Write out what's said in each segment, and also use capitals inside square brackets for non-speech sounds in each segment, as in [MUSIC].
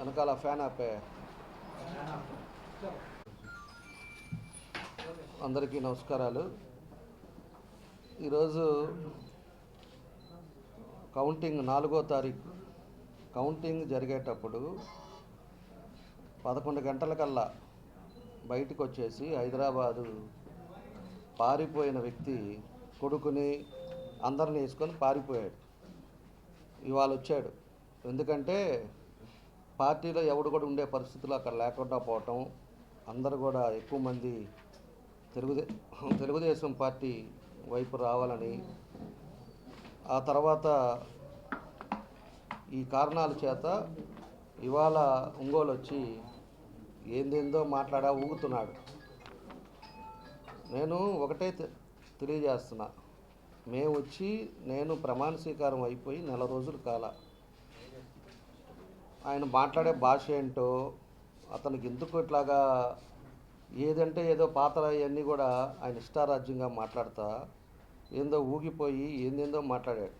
వెనకాల ఫ్యాన్ ఆపే. అందరికీ నమస్కారాలు. ఈరోజు కౌంటింగ్ నాలుగో తారీఖు. కౌంటింగ్ జరిగేటప్పుడు పదకొండు గంటలకల్లా బయటకు వచ్చేసి హైదరాబాదు పారిపోయిన వ్యక్తి కొడుకుని అందరిని వేసుకొని పారిపోయాడు. ఇవాళ వచ్చాడు ఎందుకంటే పార్టీలో ఎవడు కూడా ఉండే పరిస్థితులు అక్కడ లేకుండా పోవటం అందరు కూడా ఎక్కువ మంది తెలుగుదే తెలుగుదేశం పార్టీ వైపు రావాలని ఆ తర్వాత ఈ కారణాల చేత ఇవాళ ఒంగోలు వచ్చి ఏందేందో మాట్లాడా ఊగుతున్నాడు. నేను ఒకటే తెలియజేస్తున్నా. మేము వచ్చి నేను ప్రమాణ స్వీకారం అయిపోయి నెల రోజులు కాల ఆయన మాట్లాడే భాష ఏంటో అతనికి ఎందుకు ఇట్లాగా ఏదంటే ఏదో పాత్ర అవన్నీ కూడా ఆయన ఇష్టారాజ్యంగా మాట్లాడతా ఏందో ఊగిపోయి ఏందేందో మాట్లాడాడు.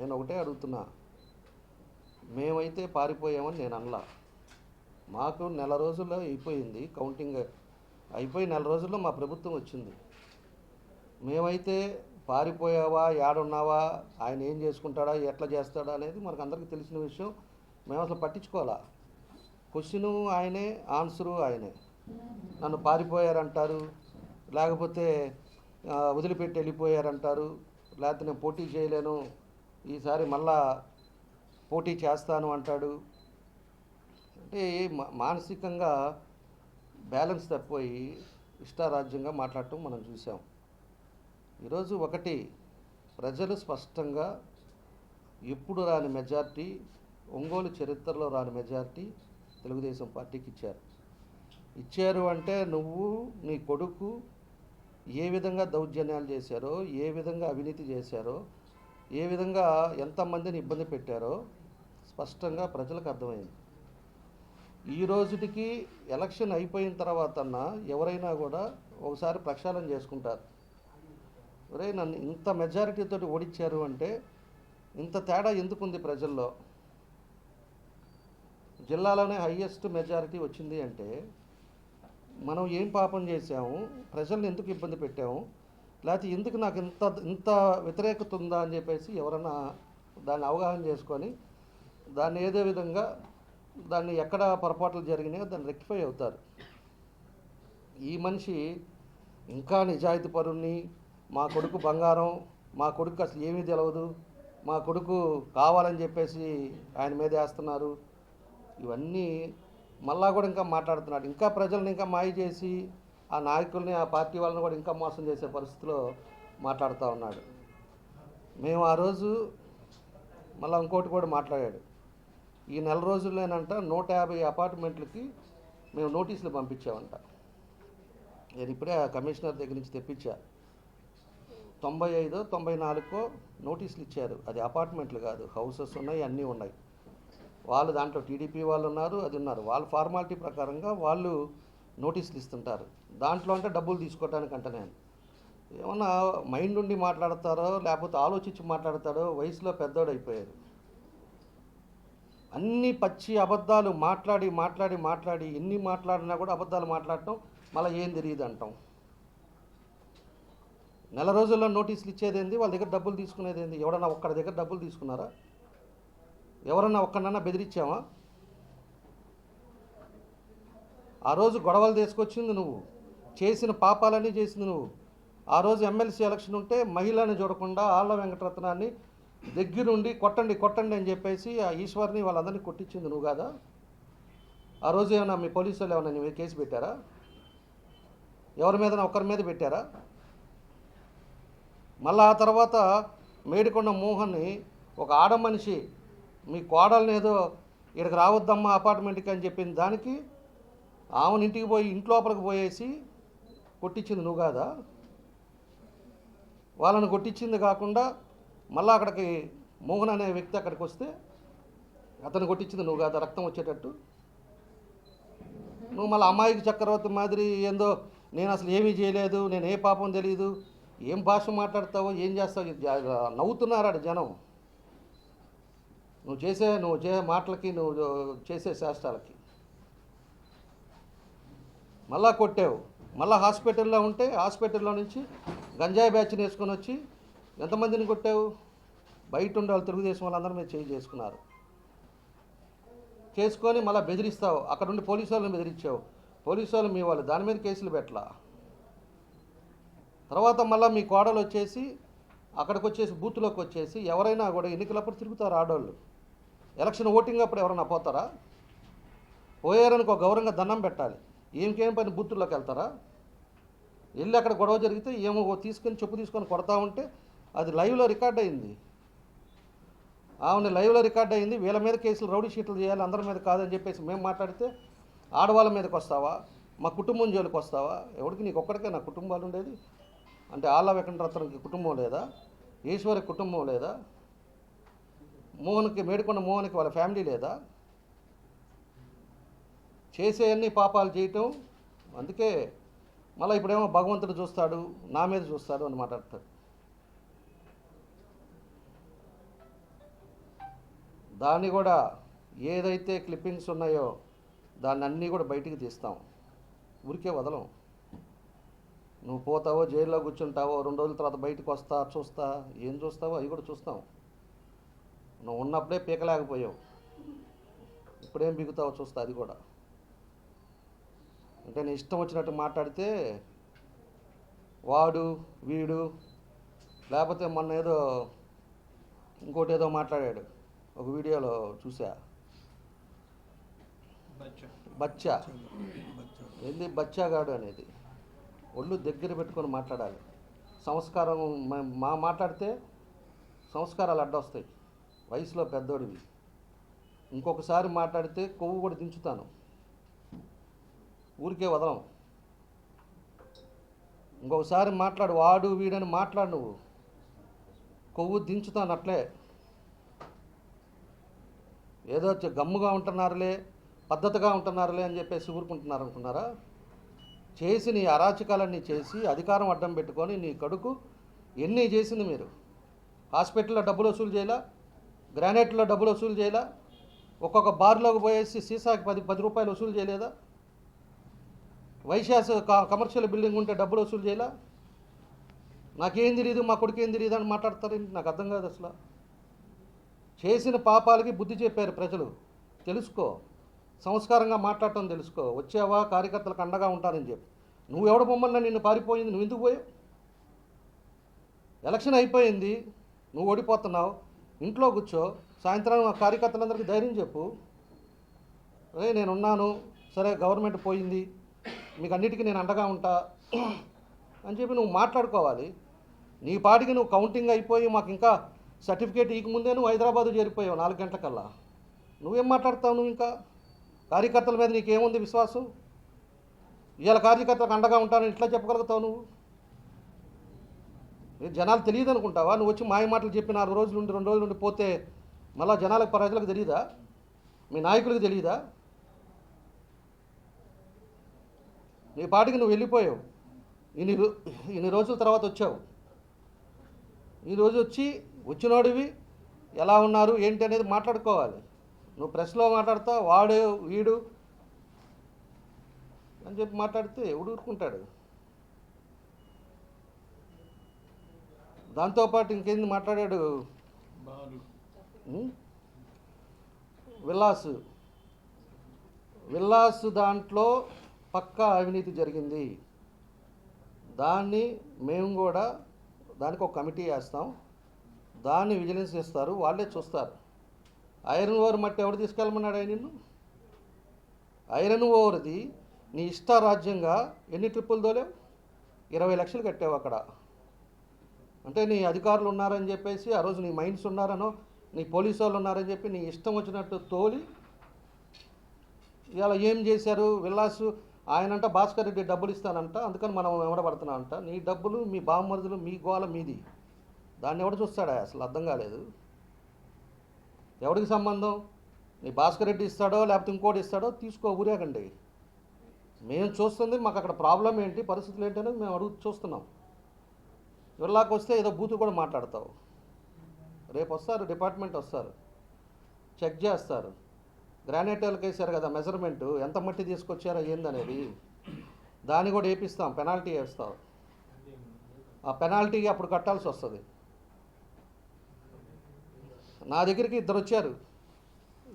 నేను ఒకటే అడుగుతున్నా. మేమైతే పారిపోయామని నేను అనలా. మాకు నెల రోజుల్లో అయిపోయింది కౌంటింగ్. అయిపోయి నెల రోజుల్లో మా ప్రభుత్వం వచ్చింది. మేమైతే పారిపోయావా ఏడున్నావా ఆయన ఏం చేసుకుంటాడా ఎట్లా చేస్తాడా అనేది మనకు అందరికీ తెలిసిన విషయం. మేము అసలు పట్టించుకోవాలా? క్వశ్చను ఆయనే ఆన్సరు ఆయనే. నన్ను పారిపోయారంటారు లేకపోతే వదిలిపెట్టి వెళ్ళిపోయారంటారు లేకపోతే నేను పోటీ చేయలేను ఈసారి మళ్ళా పోటీ చేస్తాను అంటాడు. అంటే మానసికంగా బ్యాలెన్స్ తప్పిపోయి ఇష్టారాజ్యంగా మాట్లాడటం మనం చూసాం. ఈరోజు ఒకటి ప్రజలు స్పష్టంగా ఎప్పుడు రాని మెజార్టీ ఒంగోలు చరిత్రలో రాని మెజారిటీ తెలుగుదేశం పార్టీకి ఇచ్చారు. ఇచ్చారు అంటే నువ్వు నీ కొడుకు ఏ విధంగా దౌర్జన్యాలు చేశారో ఏ విధంగా అవినీతి చేశారో ఏ విధంగా ఎంతమందిని ఇబ్బంది పెట్టారో స్పష్టంగా ప్రజలకు అర్థమైంది. ఈ రోజుటికి ఎలక్షన్ అయిపోయిన తర్వాత ఎవరైనా కూడా ఒకసారి ప్రక్షాళన చేసుకుంటారు. ఒరే నన్ను ఇంత మెజారిటీతో ఓడిచ్చారు అంటే ఇంత తేడా ఎందుకుంది ప్రజల్లో? జిల్లాలోనే హయ్యెస్ట్ మెజారిటీ వచ్చింది అంటే మనం ఏం పాపం చేసాము ప్రజల్ని ఎందుకు ఇబ్బంది పెట్టాము? లేకపోతే ఎందుకు నాకు ఇంత ఇంత వ్యతిరేకత ఉందా అని చెప్పేసి ఎవరన్నా దాన్ని అవగాహన చేసుకొని దాన్ని ఏదో విధంగా దాన్ని ఎక్కడ పొరపాట్లు జరిగినాయో దాన్ని రెక్టిఫై అవుతారు. ఈ మనిషి ఇంకా నిజాయితీ పరుణ్ణి మా కొడుకు బంగారం మా కొడుకు అసలు ఏమీ తెలియదు మా కొడుకు కావాలని చెప్పేసి ఆయన మీద వేస్తున్నారు. ఇవన్నీ మళ్ళా కూడా ఇంకా మాట్లాడుతున్నాడు. ఇంకా ప్రజల్ని ఇంకా మాయ చేసి ఆ నాయకుల్ని ఆ పార్టీ వాళ్ళని కూడా ఇంకా మోసం చేసే పరిస్థితిలో మాట్లాడుతూ ఉన్నాడు. మేము ఆ రోజు మళ్ళీ ఇంకోటి కూడా మాట్లాడాడు. ఈ నెల రోజుల్లోనంట నూట యాభై అపార్ట్మెంట్లకి మేము నోటీసులు పంపించామంట. నేను ఇప్పుడే ఆ కమిషనర్ దగ్గర నుంచి తెప్పించా. తొంభై ఐదో తొంభై నాలుగో నోటీసులు ఇచ్చారు. అది అపార్ట్మెంట్లు కాదు హౌసెస్ ఉన్నాయి అన్నీ ఉన్నాయి. వాళ్ళు దాంట్లో టీడీపీ వాళ్ళు ఉన్నారు అది ఉన్నారు. వాళ్ళ ఫార్మాలిటీ ప్రకారంగా వాళ్ళు నోటీసులు ఇస్తుంటారు. దాంట్లో అంటే డబ్బులు తీసుకోవడానికి అంట నేను ఏమన్నా మైండ్ ఉండి మాట్లాడతారో లేకపోతే ఆలోచించి మాట్లాడతాడో వయసులో పెద్దోడు అయిపోయారు. అన్ని పచ్చి అబద్ధాలు మాట్లాడి మాట్లాడి మాట్లాడి ఎన్ని మాట్లాడినా కూడా అబద్ధాలు మాట్లాడటం మళ్ళీ ఏం తెలియదు అంటాం. నెల రోజుల్లో నోటీసులు ఇచ్చేదేంది? వాళ్ళ దగ్గర డబ్బులు తీసుకునేదేంది? ఎవడన్నా ఒక్కడి దగ్గర డబ్బులు తీసుకున్నారా? ఎవరన్నా ఒక్కడన్నా బెదిరించావా? ఆ రోజు గొడవలు తీసుకొచ్చింది నువ్వు. చేసిన పాపాలన్నీ చేసింది నువ్వు. ఆ రోజు ఎమ్మెల్సీ ఎలక్షన్ ఉంటే మహిళని చూడకుండా ఆళ్ళ వెంకటరత్నాన్ని దగ్గరుండి కొట్టండి కొట్టండి అని చెప్పేసి ఆ ఈశ్వర్ని వాళ్ళందరినీ కొట్టించింది నువ్వు కాదా? ఆ రోజు ఏమైనా మీ పోలీసు వాళ్ళు ఏమైనా నీ కేసు పెట్టారా? ఎవరి మీద ఒకరి మీద పెట్టారా? మళ్ళీ ఆ తర్వాత మేడికొండ మోహన్ని ఒక ఆడ మనిషి మీ కోడల్ని ఏదో ఇక్కడికి రావద్దమ్మా అపార్ట్మెంట్కి అని చెప్పింది దానికి ఆమెను ఇంటికి పోయి ఇంట్లోపలికి పోయేసి కొట్టించింది నువ్వు కాదా? వాళ్ళని కొట్టించింది కాకుండా మళ్ళీ అక్కడికి మోహన్ అనే వ్యక్తి అక్కడికి వస్తే అతను కొట్టించింది నువ్వు కాదా? రక్తం వచ్చేటట్టు. నువ్వు మళ్ళీ అమ్మాయికి చక్రవర్తి మాదిరి ఏందో నేను అసలు ఏమీ చేయలేదు నేను ఏ పాపం తెలియదు ఏం భాష మాట్లాడతావో ఏం చేస్తావు నవ్వుతున్నారాడు జనం. నువ్వు చేసే నువ్వు చే మాటలకి నువ్వు చేసే శాస్త్రాలకి. మళ్ళా కొట్టావు. మళ్ళా హాస్పిటల్లో ఉంటే హాస్పిటల్లో నుంచి గంజాయి బ్యాచ్ని వేసుకొని వచ్చి ఎంతమందిని కొట్టావు? బయట ఉండే వాళ్ళు తెలుగుదేశం వాళ్ళందరూ మీరు చేంజ్ చేసుకున్నారు. చేసుకొని మళ్ళీ బెదిరిస్తావు. అక్కడ ఉండి పోలీసు వాళ్ళని బెదిరించావు. పోలీసు వాళ్ళు మీ వాళ్ళు దాని మీద కేసులు పెట్టలా? తర్వాత మళ్ళీ మీ కోడలు వచ్చేసి అక్కడికి వచ్చేసి బూత్లోకి వచ్చేసి ఎవరైనా కూడా ఎన్నికలప్పుడు తిరుగుతారు ఆడవాళ్ళు ఎలక్షన్ ఓటింగ్ అప్పుడు ఎవరైనా పోతారా? పోయారనుకో గౌరవంగా దండం పెట్టాలి. ఏమికేం పని బూతుల్లోకి వెళ్తారా? వెళ్ళి అక్కడ గొడవ జరిగితే ఏమో తీసుకొని చెప్పు తీసుకొని కొడతా ఉంటే అది లైవ్లో రికార్డ్ అయింది. ఆమె లైవ్లో రికార్డ్ అయింది. వీళ్ళ మీద కేసులు రౌడీ షీట్లు చేయాలి అందరి మీద కాదని చెప్పేసి మేము మాట్లాడితే ఆడవాళ్ళ మీదకి వస్తావా? మా కుటుంబం జోలికి వస్తావా? ఎవరికి? నీకు ఒక్కడికే నా కుటుంబాలు ఉండేది. అంటే ఆళ్ళ వెంకటరత్నకి కుటుంబం లేదా? ఈశ్వరి కుటుంబం లేదా? మోహన్కి మేడికొండ మోహన్కి వాళ్ళ ఫ్యామిలీ లేదా? చేసే అన్ని పాపాలు చేయటం. అందుకే మళ్ళీ ఇప్పుడేమో భగవంతుడు చూస్తాడు నా మీద చూస్తాడు అని మాట్లాడతాడు. దాన్ని కూడా ఏదైతే క్లిప్పింగ్స్ ఉన్నాయో దాన్ని అన్నీ కూడా బయటికి తీస్తాం. ఊరికే వదలం. నువ్వు పోతావో జైల్లో కూర్చుంటావో రెండు రోజుల తర్వాత బయటకు వస్తా చూస్తా ఏం చూస్తావో అవి కూడా చూస్తాం. నువ్వు ఉన్నప్పుడే పీకలేకపోయావు. ఇప్పుడేం బిగుతావో చూస్తా అది కూడా. అంటే నీ ఇష్టం వచ్చినట్టు మాట్లాడితే వాడు వీడు లేకపోతే మొన్న ఏదో ఇంకోటి ఏదో మాట్లాడాడు. ఒక వీడియోలో చూసా బచ్చా. ఏంది బచ్చాగాడు అనేది. ఒళ్ళు దగ్గర పెట్టుకొని మాట్లాడాలి. సంస్కారం మా మాట్లాడితే సంస్కారాలు అడ్డొస్తాయి. వయసులో పెద్దోడివి. ఇంకొకసారి మాట్లాడితే కొవ్వు కూడా దించుతాను. ఊరికే వదలం. ఇంకొకసారి మాట్లాడు వాడు వీడని మాట్లాడు నువ్వు. కొవ్వు దించుతాను అట్లే ఏదో గమ్ముగా ఉంటున్నారులే పద్ధతిగా ఉంటున్నారులే అని చెప్పేసి ఊరుకుంటున్నారు అనుకున్నారా? చేసి నీ అరాచకాలన్నీ చేసి అధికారం అడ్డం పెట్టుకొని నీ కడుకు ఎన్ని చేసింది మీరు? హాస్పిటల్లో డబ్బులు వసూలు చేయాలా? గ్రానైట్లో డబ్బులు వసూలు చేయాలా? ఒక్కొక్క బార్లోకి పోయేసి సీసాకి పది పది రూపాయలు వసూలు చేయలేదా? వైశాస్ క- కమర్షియల్ బిల్డింగ్ ఉంటే డబ్బులు వసూలు చేయాలా? నాకేం తెలియదు మా కొడుకు ఏం తెలియదు అని మాట్లాడతారేంటి నాకు అర్థం కాదు అసలు. చేసిన పాపాలకి బుద్ధి చెప్పారు ప్రజలు. తెలుసుకో. సంస్కారంగా మాట్లాడటం తెలుసుకో. వచ్చావా? కార్యకర్తలకు అండగా ఉంటానని చెప్పి. నువ్వు ఎవడ బొమ్మన్నా నిన్ను పారిపోయింది? నువ్వు ఎందుకు పోయావు? ఎలక్షన్ అయిపోయింది. నువ్వు ఓడిపోతున్నావు. ఇంట్లో కూర్చో సాయంత్రం మా కార్యకర్తలందరికీ ధైర్యం చెప్పు. అదే నేను ఉన్నాను సరే గవర్నమెంట్ పోయింది మీకు అన్నిటికీ నేను అండగా ఉంటా అని చెప్పి నువ్వు మాట్లాడుకోవాలి. నీ పాటికి నువ్వు కౌంటింగ్ అయిపోయి మాకు ఇంకా సర్టిఫికేట్ ఇకముందే నువ్వు హైదరాబాదు చేరిపోయావు నాలుగు గంటలకల్లా. నువ్వేం మాట్లాడతావు నువ్వు ఇంకా? కార్యకర్తల మీద నీకేముంది విశ్వాసం? ఇవాళ కార్యకర్తలకు అండగా ఉంటానని ఇట్లా చెప్పగలుగుతావు నువ్వు? జనాలు తెలియదు అనుకుంటావా? నువ్వు వచ్చి మాయ మాటలు చెప్పి నాలుగు రోజులు నుండి రెండు రోజులు నుండి పోతే మళ్ళా జనాలకు ప్రజలకు తెలియదా మీ నాయకులకు తెలియదా నీ పాటికి నువ్వు వెళ్ళిపోయావు. ఇన్ని ఇన్ని రోజుల తర్వాత వచ్చావు. ఈరోజు వచ్చి వచ్చినోడివి ఎలా ఉన్నారు ఏంటి అనేది మాట్లాడుకోవాలి. నువ్వు ప్రెస్లో మాట్లాడతా వాడు వీడు అని చెప్పి మాట్లాడితే ఎవడు ఊరుకుంటాడు? దాంతోపాటు ఇంకేంది మాట్లాడాడు? విల్లాస్. విల్లాస్ దాంట్లో పక్కా అవినీతి జరిగింది. దాన్ని మేము కూడా దానికి ఒక కమిటీ వేస్తాం. దాన్ని విజిలెన్స్ చేస్తారు. వాళ్ళే చూస్తారు. ఐరన్ ఓవర్ మట్టి ఎవడు తీసుకెళ్ళమన్నాడు ఆయన నిన్ను? ఐరన్ ఓవర్ది నీ ఇష్ట రాజ్యంగా ఎన్ని ట్రిప్పులు తోలేవు? ఇరవై లక్షలు కట్టావు అక్కడ. అంటే నీ అధికారులు ఉన్నారని చెప్పేసి ఆ రోజు నీ మైండ్స్ ఉన్నారనో నీ పోలీసు వాళ్ళు ఉన్నారని చెప్పి నీ ఇష్టం వచ్చినట్టు తోలి ఇవాళ ఏం చేశారు? విల్లాసు ఆయనంట భాస్కర్ రెడ్డి డబ్బులు ఇస్తానంట అందుకని మనం వెంబడబడుతున్నాం అంట నీ డబ్బులు మీ బామ్మరుదులు మీ గోల మీది. దాన్ని ఎవడు చూస్తాడా? అసలు అర్థం కాలేదు. ఎవడికి సంబంధం? నీ భాస్కర్ రెడ్డి ఇస్తాడో లేకపోతే ఇంకోటి ఇస్తాడో తీసుకో ఊరేగండి. మేము చూస్తుంది మాకు అక్కడ ప్రాబ్లం ఏంటి పరిస్థితులు ఏంటి అనేది మేము అడుగు చూస్తున్నాం. విల్లాకి వస్తే ఏదో బూతు కూడా మాట్లాడతావు. రేపు వస్తారు డిపార్ట్మెంట్ వస్తారు. చెక్ చేస్తారు. గ్రానైట్ వేసారు కదా మెజర్మెంట్ ఎంత మట్టి తీసుకొచ్చారో ఏందనేది. దాన్ని కూడా వేపిస్తాం పెనాల్టీ వేస్తాం. ఆ పెనాల్టీ అప్పుడు కట్టాల్సి వస్తుంది. నా దగ్గరికి ఇద్దరు వచ్చారు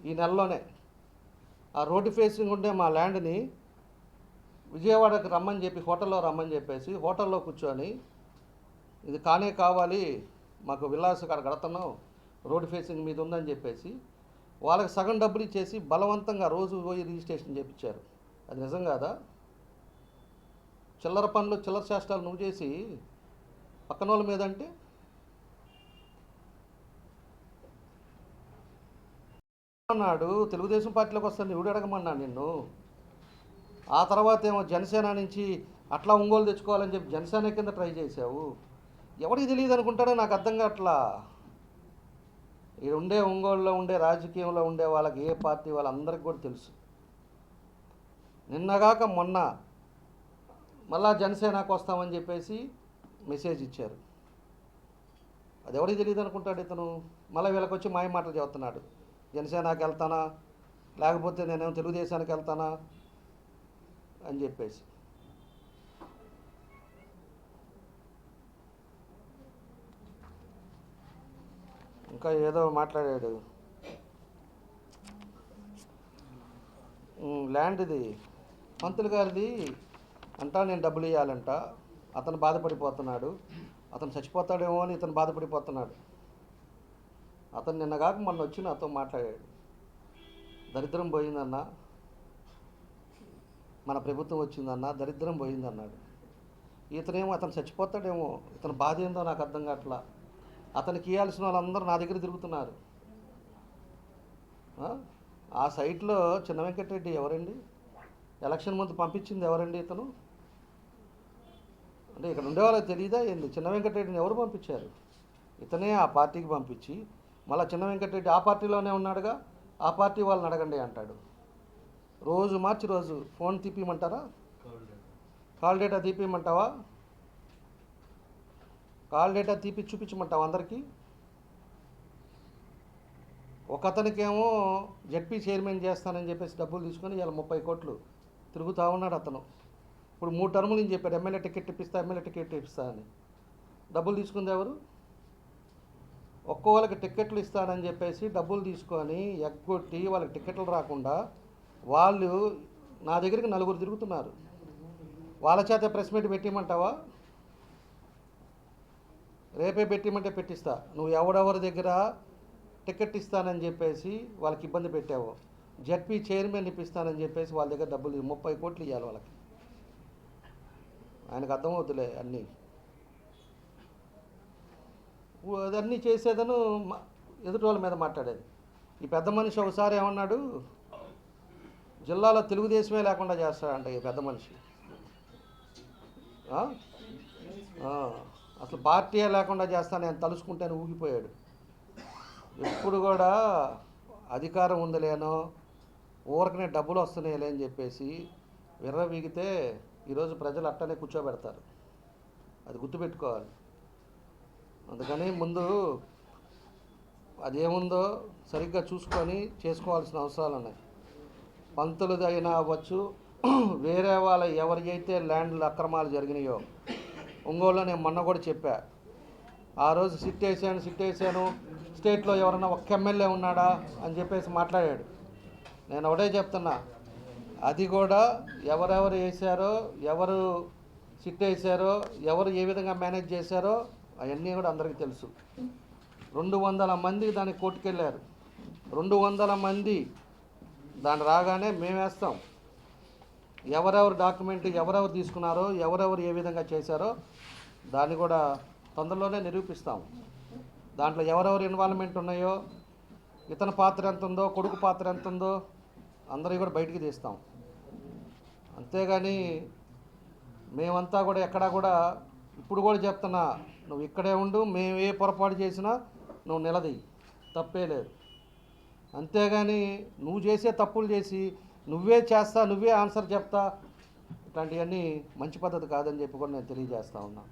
ఈ నెలలోనే. ఆ రోడ్డు ఫేసింగ్ ఉండే మా ల్యాండ్ని విజయవాడకి రమ్మని చెప్పి హోటల్లో రమ్మని చెప్పేసి హోటల్లో కూర్చొని ఇది కానే కావాలి మాకు విలాస్ అక్కడ కడతాను రోడ్ ఫేసింగ్ మీద ఉందని చెప్పేసి వాళ్ళకి సగం డబ్బులు ఇచ్చేసి బలవంతంగా రోజు పోయి రిజిస్ట్రేషన్ చేయించారు అది నిజం కాదా? చిల్లర పనులు చిల్లర చేష్టాలు నువ్వు చేసి పక్కన వాళ్ళ మీద అంటే? అన్నాడు తెలుగుదేశం పార్టీలోకి వస్తాను ఎవడు అడగమన్నాడు నిన్ను? ఆ తర్వాత ఏమో జనసేన నుంచి అట్లా ఒంగోలు తెచ్చుకోవాలని చెప్పి జనసేన కింద ట్రై చేసావు ఎవరికి తెలియదు అనుకుంటాడో నాకు అర్థం కావట్లా? ఈ ఉండే ఒంగోలులో ఉండే రాజకీయంలో ఉండే వాళ్ళకి ఏ పార్టీ వాళ్ళందరికీ కూడా తెలుసు. నిన్నగాక మొన్న మళ్ళా జనసేనకు వస్తామని చెప్పేసి మెసేజ్ ఇచ్చారు. అది ఎవరికి తెలియదు అనుకుంటాడు ఇతను? మళ్ళీ వీళ్ళకి వచ్చి మాయ మాటలు చెబుతున్నాడు జనసేనకి వెళ్తానా? లేకపోతే నేనేమో తెలుగుదేశానికి వెళ్తానా? అని చెప్పేసి. ఇంకా ఏదో మాట్లాడాడు. ల్యాండ్ది ల్యాండ్ ఇది. పంతులు గారిది అంటా నేను డబ్బులు ఇవ్వాలంట అతను బాధపడిపోతున్నాడు. అతను చచ్చిపోతాడేమో అని ఇతను బాధపడిపోతున్నాడు. అతను నిన్నగాక మొన్న వచ్చి నాతో మాట్లాడాడు. దరిద్రం పోయిందన్న మన ప్రభుత్వం వచ్చిందన్న దరిద్రం పోయిందన్నాడు. ఇతనేమో అతను చచ్చిపోతాడేమో ఇతను బాధ ఏందో నాకు అర్థం కావట్లా. అతనికి ఇవ్వాల్సిన వాళ్ళందరూ నా దగ్గర తిరుగుతున్నారు. ఆ? సైట్లో చిన్న వెంకటరెడ్డి ఎవరండి? ఎలక్షన్ ముందు పంపించింది ఎవరండి ఇతను? అంటే ఇక్కడ ఉండే వాళ్ళకి తెలియదా ఏంది? చిన్న వెంకటరెడ్డిని ఎవరు పంపించారు? ఇతనే ఆ పార్టీకి పంపించి మళ్ళీ చిన్న వెంకటరెడ్డి ఆ పార్టీలోనే ఉన్నాడుగా? ఆ పార్టీ వాళ్ళని అడగండి అంటాడు. రోజు మార్చి రోజు ఫోన్ తీపిమంటారా? కాల్ డేటా తీపిమంటావా? కాల్ డేటా తీపి చూపించమంటావు అందరికీ? ఒక అతనికేమో జడ్పీ చైర్మన్ చేస్తానని చెప్పేసి డబ్బులు తీసుకొని ఇలా ముప్పై కోట్లు తిరుగుతూ ఉన్నాడు అతను. ఇప్పుడు మూడు టర్ములు నేను చెప్పాడు ఎమ్మెల్యే టికెట్ ఇప్పిస్తా ఎమ్మెల్యే టికెట్ ఇప్పిస్తా అని. డబ్బులు తీసుకుంది ఎవరు? ఒక్కో వాళ్ళకి టికెట్లు ఇస్తానని చెప్పేసి డబ్బులు తీసుకొని ఎగ్గొట్టి వాళ్ళకి టికెట్లు రాకుండా వాళ్ళు నా దగ్గరికి నలుగురు తిరుగుతున్నారు. వాళ్ళ చేత ప్రెస్ మీట్ పెట్టిమంటావా? రేపే పెట్టిమంటే పెట్టిస్తా. నువ్వు ఎవడెవరి దగ్గర టికెట్ ఇస్తానని చెప్పేసి వాళ్ళకి ఇబ్బంది పెట్టావు జడ్పీ చైర్మన్ ఇప్పిస్తానని చెప్పేసి వాళ్ళ దగ్గర డబ్బులు ముప్పై కోట్లు ఇవ్వాలి వాళ్ళకి. ఆయనకు అర్థమవుతులే అన్నీ. అదన్నీ చేసేదను ఎదుటి వాళ్ళ మీద మాట్లాడేది. ఈ పెద్ద మనిషి ఒకసారి ఏమన్నాడు? జిల్లాలో తెలుగుదేశమే లేకుండా చేస్తాడంట ఈ పెద్ద మనిషి. ఆ, అసలు పార్టీయే లేకుండా చేస్తాను నేను తలుసుకుంటాను ఊగిపోయాడు. ఎప్పుడు కూడా అధికారం ఉందిలేనో ఊరకనే డబ్బులు వస్తున్నాయిలే అని చెప్పేసి విర్రవీగితే ఈరోజు ప్రజలు అట్టనే కూర్చోబెడతారు. అది గుర్తుపెట్టుకోవాలి. అందుకని ముందు అదేముందో సరిగ్గా చూసుకొని చేసుకోవాల్సిన అవసరాలు ఉన్నాయి. పంతులదైనా అయినా అవ్వచ్చు [CLEARS THROAT] వేరే వాళ్ళ ఎవరి అయితే ల్యాండ్లు అక్రమాలు జరిగినాయో ఒంగోలులో నేను మొన్న కూడా చెప్పా. ఆ రోజు సిట్ వేసాను సిట్ వేసాను స్టేట్లో ఎవరన్నా ఒక్క ఎమ్మెల్యే ఉన్నాడా అని చెప్పేసి మాట్లాడాడు. నేను ఒకటే చెప్తున్నా. అది కూడా ఎవరెవరు వేశారో ఎవరు సిట్ వేశారో ఎవరు ఏ విధంగా మేనేజ్ చేశారో అవన్నీ కూడా అందరికీ తెలుసు. రెండు వందల మంది దానికి కోర్టుకెళ్ళారు. రెండు వందల మంది దాన్ని రాగానే మేము వేస్తాం. ఎవరెవరు డాక్యుమెంట్ ఎవరెవరు తీసుకున్నారో ఎవరెవరు ఏ విధంగా చేశారో దాన్ని కూడా తొందరలోనే నిరూపిస్తాం దాంట్లో ఎవరెవరు ఇన్వాల్వ్మెంట్ ఉన్నాయో ఇతని పాత్ర ఎంత ఉందో కొడుకు పాత్ర ఎంత ఉందో అందరివి కూడా బయటికి తీస్తాం. అంతేగాని మేమంతా కూడా ఎక్కడా కూడా ఇప్పుడు కూడా చెప్తున్నా నువ్వు ఇక్కడే ఉండు మేము ఏ పొరపాటు చేసినా నువ్వు నిలది తప్పే లేదు. అంతేగాని నువ్వు చేసే తప్పులు చేసి నువ్వే చేస్తా నువ్వే ఆన్సర్ చెప్తా ఇట్లాంటివన్నీ మంచి పద్ధతి కాదని చెప్పి కూడా నేను తెలియజేస్తా ఉన్నా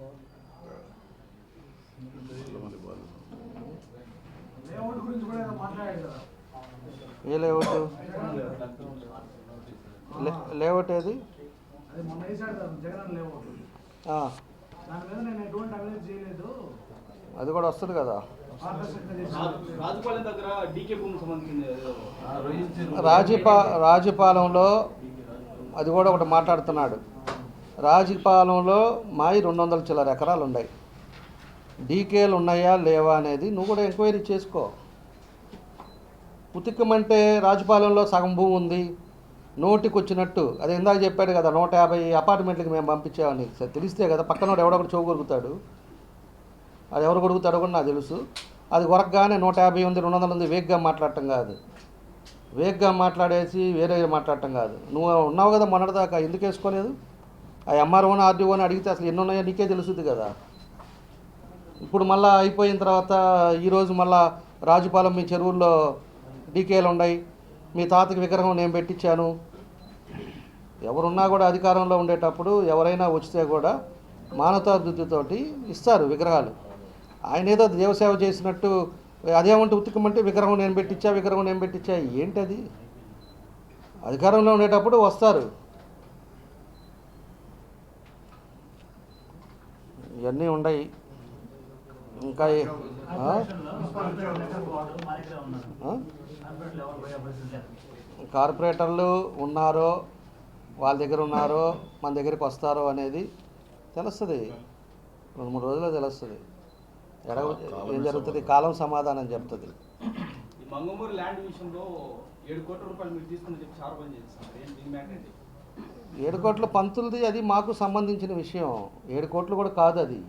గురించి కూడా ఏదో మాట్లాడాడు కదా ఏ లేఅవుట్ లే- లేఅవుట్ ఏది? అది మొన్న వేసాడు కదా జగన్ లేవు ఆ, దాని మీద నేను ఎటువంటి అవినీతి చేయలేదు. అది కూడా వస్తుంది కదా. రాజపా రాజపాలెంలో అది కూడా ఒకటి మాట్లాడుతున్నాడు. రాజపాలెంలో మాయి రెండు వందల చిల్లర ఎకరాలు ఉన్నాయి. డీకేలు ఉన్నాయా లేవా అనేది నువ్వు కూడా ఎంక్వైరీ చేసుకో. ఉతికమంటే రాజపాలెంలో సగం భూమి ఉంది. నోటికి వచ్చినట్టు అది ఇందాక చెప్పాడు కదా నూట యాభై అపార్ట్మెంట్లకి మేము పంపించామని. సరే తెలిస్తే కదా పక్కనోడు ఎవడొకటి చెవు కొరుకుతాడు అది ఎవరు కొడుకుతాడో కూడా నాకు తెలుసు. అది కొరకగానే నూట యాభై ఉంది రెండు వందలు ఉంది వేగ్గా మాట్లాడటం కాదు. వేగ్గా మాట్లాడేసి వేరే మాట్లాడటం కాదు. నువ్వు ఉన్నావు కదా మొన్నటిదాకా ఎందుకు వేసుకోలేదు? ఆ ఎంఆర్ఓని ఆర్డీఓని అడిగితే అసలు ఎన్ని ఉన్నాయో నీకే తెలుస్తుంది కదా. ఇప్పుడు మళ్ళీ అయిపోయిన తర్వాత ఈరోజు మళ్ళీ రాజుపాలెం మీ చెరువుల్లో డీకేలు ఉన్నాయి. మీ తాతకి విగ్రహం నేను పెట్టించాను. ఎవరున్నా కూడా అధికారంలో ఉండేటప్పుడు ఎవరైనా వచ్చితే కూడా మానవతాభివృద్ధితోటి ఇస్తారు విగ్రహాలు. ఆయన ఏదో దేవసేవ చేసినట్టు అదేమంటే ఉతుకమంటే విగ్రహం నేను పెట్టించా విగ్రహం నేను పెట్టించా ఏంటది? అధికారంలో ఉండేటప్పుడు వస్తారు. ఇవన్నీ ఉన్నాయి. ఇంకా? కార్పొరేటర్లు ఉన్నారో వాళ్ళ దగ్గర ఉన్నారో మన దగ్గరికి వస్తారో అనేది తెలుస్తుంది. రెండు మూడు రోజుల్లో తెలుస్తుంది. ఎడ ఏం జరుగుతుంది? కాలం సమాధానం చెప్తుంది. ఈ మంగమూరు ల్యాండ్ విషయంలో ఏడు కోట్ల రూపాయలు మీరు తీసుకుని చెప్పి ఆరోపణ చేస్తారు ఏం దీని మ్యాటర్ ఏంటి? ఏడు కోట్ల పంతులది అది మాకు సంబంధించిన విషయం. ఏడు కోట్లు కూడా కాదు అది.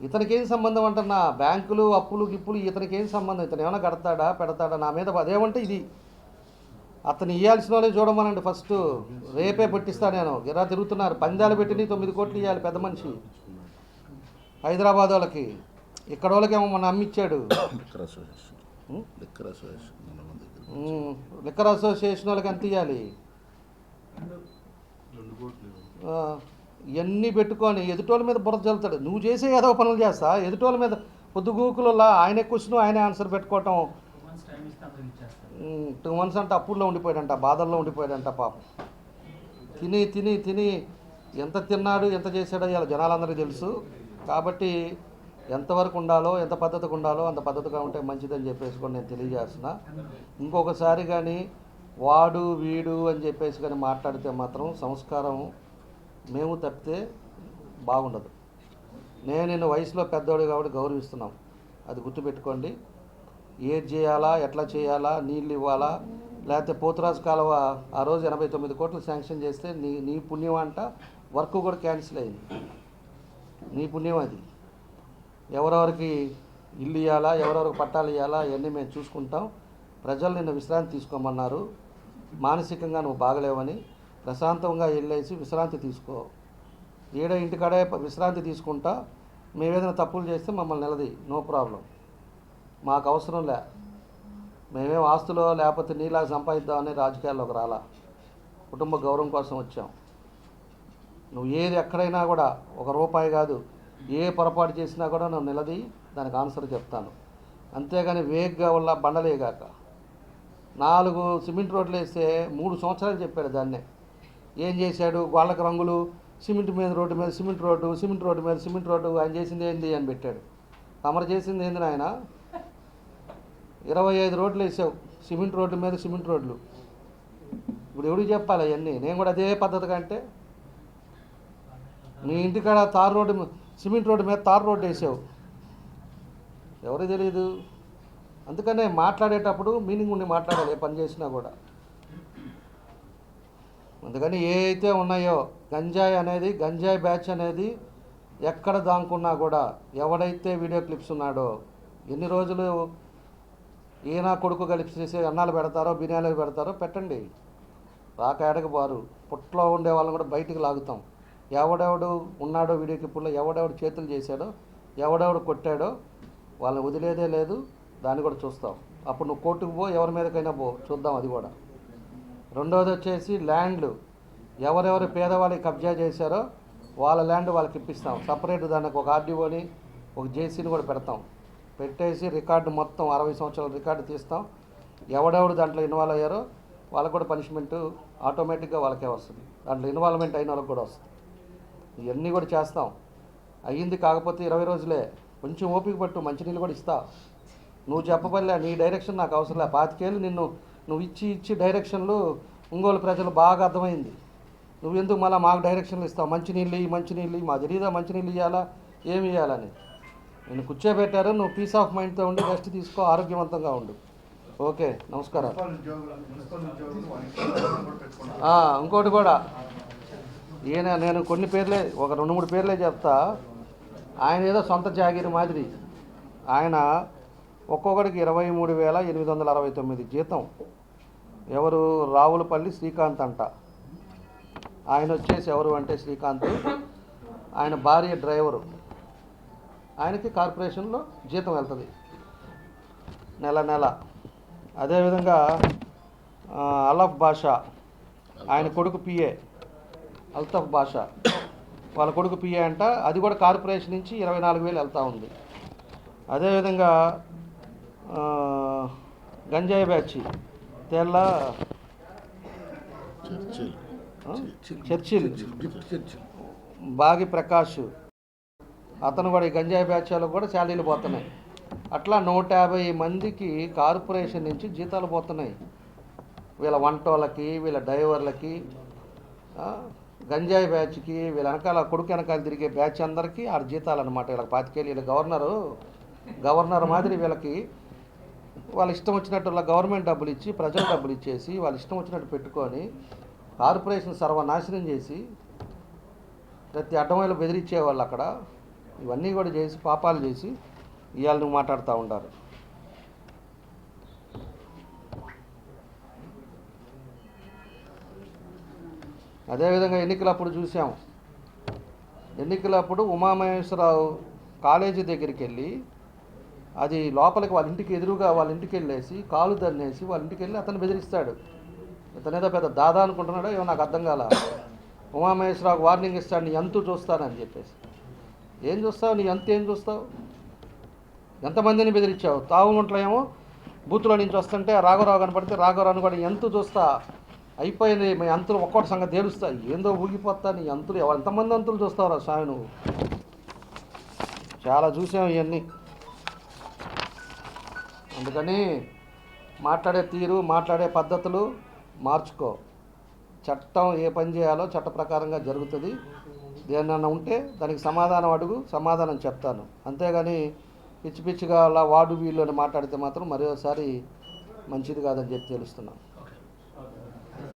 ఇతనికి ఏం సంబంధం అంటున్నా? బ్యాంకులు అప్పులు గిప్పులు ఇతనికి ఏం సంబంధం? ఇతను ఏమైనా కడతాడా పెడతాడా? నా మీద అదేమంటే ఇది. అతను ఇవ్వాల్సిన వాళ్ళే చూడమనండి ఫస్ట్. రేపే పెట్టిస్తా నేను. గిరా తిరుగుతున్నారు? పందాలు పెట్టిన తొమ్మిది కోట్లు ఇవ్వాలి పెద్ద మనిషి. హైదరాబాద్ వాళ్ళకి. ఇక్కడ అమ్మిచ్చాడు? Liquor association. మన ఉమ్, లిక్కర్ అసోసియేషన్ వాళ్ళకి ఎంత ఇవ్వాలి ఇవన్నీ పెట్టుకొని ఎదుటోళ్ళ మీద బురద చల్లుతాడు. నువ్వు చేసే ఏదో పనులు చేస్తా ఎదుటోళ్ళ మీద పొద్దుగూకులలో ఆయనే క్వశ్చన్ ఆయనే ఆన్సర్ పెట్టుకోవటం. టూ మంత్స్ అంటే అప్పుడులో ఉండిపోయాడంట బాధల్లో ఉండిపోయాడంట పాపం. తిని తిని తిని ఎంత తిన్నాడు ఎంత చేశాడో ఇలా జనాలందరికీ తెలుసు. కాబట్టి ఎంతవరకు ఉండాలో ఎంత పద్ధతిగా ఉండాలో అంత పద్ధతిగా ఉంటే మంచిదని చెప్పేసి కూడా నేను తెలియజేస్తున్నా. ఇంకొకసారి కానీ వాడు వీడు అని చెప్పేసి కానీ మాట్లాడితే మాత్రం సంస్కారం మేము తప్పితే బాగుండదు. నేను నిన్ను వయసులో పెద్దోడు కాబట్టి గౌరవిస్తున్నాం. అది గుర్తుపెట్టుకోండి. ఏది చేయాలా ఎట్లా చేయాలా నీళ్ళు ఇవ్వాలా లేకపోతే పోతురాజు కాలువ ఆ రోజు ఎనభై తొమ్మిది కోట్లు శాంక్షన్ చేస్తే నీ నీ పుణ్యం అంట వర్క్ కూడా క్యాన్సిల్ అయింది. నీ పుణ్యం అది. ఎవరెవరికి ఇల్లు ఇవ్వాలా ఎవరెవరికి పట్టాలు ఇవ్వాలా ఇవన్నీ మేము చూసుకుంటాం. ప్రజలు నిన్న విశ్రాంతి తీసుకోమన్నారు. మానసికంగా నువ్వు బాగలేవని ప్రశాంతంగా వెళ్ళేసి విశ్రాంతి తీసుకో. ఈడ ఇంటికాడే విశ్రాంతి తీసుకుంటా. మేము ఏదైనా తప్పులు చేస్తే మమ్మల్ని నిలది. No problem. మాకు అవసరం లే. మేమేం ఆస్తులో లేకపోతే నీలాగా సంపాదిద్దామని రాజకీయాల్లోకి రాలా. కుటుంబ గౌరవం కోసం వచ్చాం. నువ్వు ఏది ఎక్కడైనా కూడా ఒక రూపాయి కాదు ఏ పొరపాటు చేసినా కూడా నువ్వు నిలది. దానికి ఆన్సర్ చెప్తాను. అంతేగాని వేగ్గా వల్ల బండలేగాక. నాలుగు సిమెంట్ రోడ్లు వేస్తే మూడు సంవత్సరాలు చెప్పాడు దాన్నే. ఏం చేశాడు? వాళ్ళకి రంగులు సిమెంట్ మీద రోడ్డు మీద సిమెంట్ రోడ్డు సిమెంట్ రోడ్డు మీద సిమెంట్ రోడ్డు ఆయన చేసింది ఏంది అని పెట్టాడు. తమరు చేసింది ఏంది నాయన? ఇరవై ఐదు రోడ్లు వేసావు. సిమెంట్ రోడ్ల మీద సిమెంట్ రోడ్లు. ఇప్పుడు ఎవడికి చెప్పాలి అవన్నీ? నేను కూడా అదే పద్ధతిగా అంటే మీ ఇంటికాడ తార్ రోడ్డు సిమెంట్ రోడ్డు మీద తార్ రోడ్డు వేసావు. ఎవరికి తెలియదు అందుకనే మాట్లాడేటప్పుడు మీనింగ్ ఉండి మాట్లాడాలి ఏ పని చేసినా కూడా. అందుకని ఏ అయితే ఉన్నాయో గంజాయి అనేది గంజాయి బ్యాచ్ అనేది ఎక్కడ దాంకున్నా కూడా ఎవడైతే వీడియో క్లిప్స్ ఉన్నాడో ఎన్ని రోజులు ఈయన కొడుకు కలిపి చేసే అన్నాలు పెడతారో బిర్యానీలు పెడతారో పెట్టండి. రాక ఏడకి బారు. పుట్లో ఉండే వాళ్ళని కూడా బయటికి లాగుతాం. ఎవడెవడు ఉన్నాడో వీడియో క్లిప్పుల్లో ఎవడెవడు చేతులు చేశాడో ఎవడెవడు కొట్టాడో వాళ్ళని వదిలేదే లేదు. దాన్ని కూడా చూస్తాం. అప్పుడు నువ్వు కోర్టుకు పో ఎవరి మీదకైనా పో. చూద్దాం అది కూడా. రెండోది వచ్చేసి ల్యాండ్లు. ఎవరెవరు పేదవాళ్ళకి కబ్జా చేశారో వాళ్ళ ల్యాండ్ వాళ్ళకి ఇప్పిస్తాం. సపరేట్ దానికి ఒక ఆర్డీఓని ఒక జేసీని కూడా పెడతాం. పెట్టేసి రికార్డు మొత్తం అరవై సంవత్సరాల రికార్డు తీస్తాం. ఎవడెవడు దాంట్లో ఇన్వాల్వ్ అయ్యారో వాళ్ళకు కూడా పనిష్మెంట్ ఆటోమేటిక్గా వాళ్ళకే వస్తుంది. దాంట్లో ఇన్వాల్వ్మెంట్ అయిన వాళ్ళకి కూడా వస్తుంది. ఇవన్నీ కూడా చేస్తాం. అయ్యింది కాకపోతే ఇరవై రోజులే. కొంచెం ఓపిక పట్టు మంచినీళ్ళు కూడా ఇస్తా. నువ్వు చెప్పబల్లే నీ డైరెక్షన్ నాకు అవసరం లే. పాతికేళ్ళు నిన్ను నువ్వు ఇచ్చి ఇచ్చి డైరెక్షన్లు ఒంగోలు ప్రజలు బాగా అర్థమైంది. నువ్వు ఎందుకు మళ్ళీ మాకు డైరెక్షన్లు ఇస్తావు? మంచినీళ్ళు ఇవి మంచినీళ్ళు ఇయ్యి మా తెలీదా మంచినీళ్ళు ఇవ్వాలా ఏమి ఇవ్వాలని నేను కూర్చోబెట్టారు నువ్వు పీస్ ఆఫ్ మైండ్తో ఉండి రెస్ట్ తీసుకో ఆరోగ్యవంతంగా ఉండు. ఓకే నమస్కారం ఇంకోటి కూడా. ఈయన నేను కొన్ని పేర్లే ఒక రెండు మూడు పేర్లే చెప్తా. ఆయన ఏదో సొంత జాగిరి మాదిరి. ఆయన ఒక్కొక్కడికి ఇరవై మూడు వేల ఎనిమిది వందల అరవై తొమ్మిది జీతం. ఎవరు రావులపల్లి శ్రీకాంత్ అంట. ఆయన వచ్చేసి ఎవరు అంటే శ్రీకాంత్. ఆయన భార్య డ్రైవరు. ఆయనకి కార్పొరేషన్లో జీతం వెళ్తుంది. నెల నెల. అదేవిధంగా అలఫ్ బాషా ఆయన కొడుకు పిఏ అల్తఫ్ బాషా. వాళ్ళ కొడుకు పిఏ అంట. అది కూడా కార్పొరేషన్ నుంచి ఇరవై నాలుగు వేలు వెళ్తూ ఉంది. అదేవిధంగా గంజాయి బ్యాచ్. తెల్ల. చర్చిల్. బాగి ప్రకాష్. అతను కూడా ఈ గంజాయి బ్యాచ్లకు కూడా శాలరీలు పోతున్నాయి. అట్లా నూట యాభై మందికి కార్పొరేషన్ నుంచి జీతాలు పోతున్నాయి. వీళ్ళ వంటోళ్ళకి వీళ్ళ డ్రైవర్లకి గంజాయి బ్యాచ్కి వీళ్ళ వెనకాల కొడుకు వెనకాల తిరిగే బ్యాచ్ అందరికీ ఆరు జీతాలు అనమాట వీళ్ళకి పాతికేళ్ళు. వీళ్ళ గవర్నరు గవర్నర్ మాదిరి వీళ్ళకి వాళ్ళ ఇష్టం వచ్చినట్టు వాళ్ళ గవర్నమెంట్ డబ్బులు ఇచ్చి ప్రజలు డబ్బులు ఇచ్చేసి వాళ్ళ ఇష్టం వచ్చినట్టు పెట్టుకొని కార్పొరేషన్ సర్వనాశనం చేసి ప్రతి అడ్డమైలు బెదిరించేవాళ్ళు అక్కడ. ఇవన్నీ కూడా చేసి పాపాలు చేసి ఇవాళ నువ్వు మాట్లాడుతూ ఉంటారు అదేవిధంగా ఎన్నికలప్పుడు చూసాం. ఎన్నికలప్పుడు ఉమామహేశ్వరరావు కాలేజీ దగ్గరికి వెళ్ళి అది లోపలికి వాళ్ళ ఇంటికి ఎదురుగా వాళ్ళ ఇంటికి వెళ్ళేసి కాలు దన్నేసి వాళ్ళ ఇంటికి వెళ్ళి అతను బెదిరిస్తాడు. ఇతనేదో పెద్ద దాదా అనుకుంటున్నాడో ఏమో నాకు అర్థం కాల. ఉమామహేశ్వరరావు వార్నింగ్ ఇస్తాడు నీ ఎంతు చూస్తానని చెప్పేసి. ఏం చూస్తావు? నీ ఎంత ఏం చూస్తావు? ఎంతమందిని బెదిరించావు? తావు ఏమో? బూత్లో నుంచి వస్తుంటే రాఘవరావు కనపడితే రాఘవరావుని కూడా ఎంత చూస్తా. అయిపోయింది మీ అంతులు ఒక్కొక్కటి సంగతి తేలుస్తా. ఏందో ఊగిపోతా నీ అంతులు ఎంతమంది అంతులు చూస్తావురా స్వామి నువ్వు? చాలా చూసాం ఇవన్నీ. అందుకని మాట్లాడే తీరు మాట్లాడే పద్ధతులు మార్చుకో. చట్టం ఏ పని చేయాలో చట్ట ప్రకారంగా జరుగుతుంది. ఏమన్నా ఉంటే దానికి సమాధానం అడుగు సమాధానం చెప్తాను. అంతేగాని పిచ్చి పిచ్చిగా అలా వాడు వీళ్ళు అని మాట్లాడితే మాత్రం మరోసారి మంచిది కాదని చెప్పి తెలుస్తున్నాను.